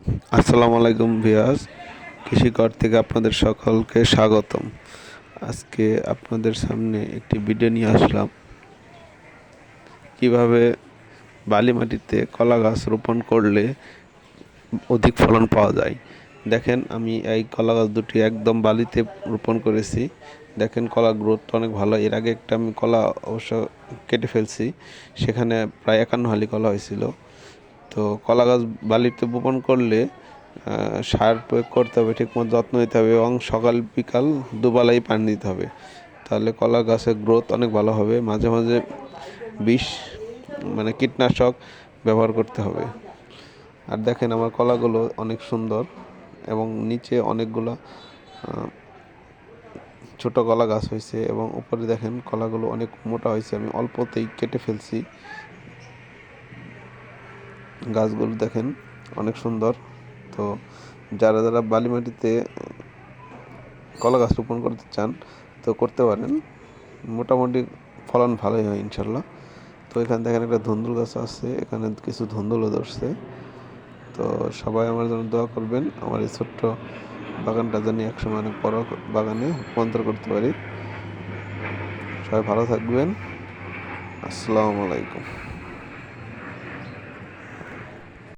আসসালামু আলাইকুম ভিয়াস কৃষিকর থেকে আপনাদের সকলকে স্বাগতম। আজকে আপনাদের সামনে একটি ভিডিও নিয়ে আসলাম। কীভাবে বালি মাটিতে কলা গাছ রোপণ করলে অধিক ফলন পাওয়া যায়। দেখেন, আমি এই কলা গাছ দুটি একদম বালিতে রোপণ করেছি। দেখেন কলা গ্রোথ অনেক ভালো। এর আগে একটা আমি কলা অবশ্য কেটে ফেলছি। সেখানে প্রায় একান্ন হালি কলা হয়েছিল। তো কলা গাছ বালিতে বপন করলে সার প্রয়োগ করতে হবে, ঠিকমতো যত্ন নিতে হবে এবং সকাল বিকাল দুবেলাই পানি দিতে হবে। তাহলে কলা গাছের গ্রোথ অনেক ভালো হবে। মাঝে মাঝে বিষ মানে কীটনাশক ব্যবহার করতে হবে। আর দেখেন আমার কলাগুলো অনেক সুন্দর এবং নিচে অনেকগুলো ছোট কলা গাছ হয়েছে এবং উপরে দেখেন কলাগুলো অনেক মোটা হয়েছে। আমি অল্পতেই কেটে ফেলছি। গাছগুলো দেখেন, অনেক সুন্দর। তো যারা যারা বালি মাটিতে কলা গাছ রোপণ করতে চান, তো করতে পারেন। মোটামুটি ফলন ভালোই হয়, ইনশাল্লাহ। তো এখানে দেখেন একটা ধুন্দুল গাছ আছে, এখানে কিছু ধুন্দুলও ধরছে। তো সবাই আমার জন্য দোয়া করবেন, আমার এই ছোট্ট বাগানটা জানি একসময় অনেক বড় বাগানে রূপান্তর করতে পারি। সবাই ভালো থাকবেন। আসসালামু আলাইকুম।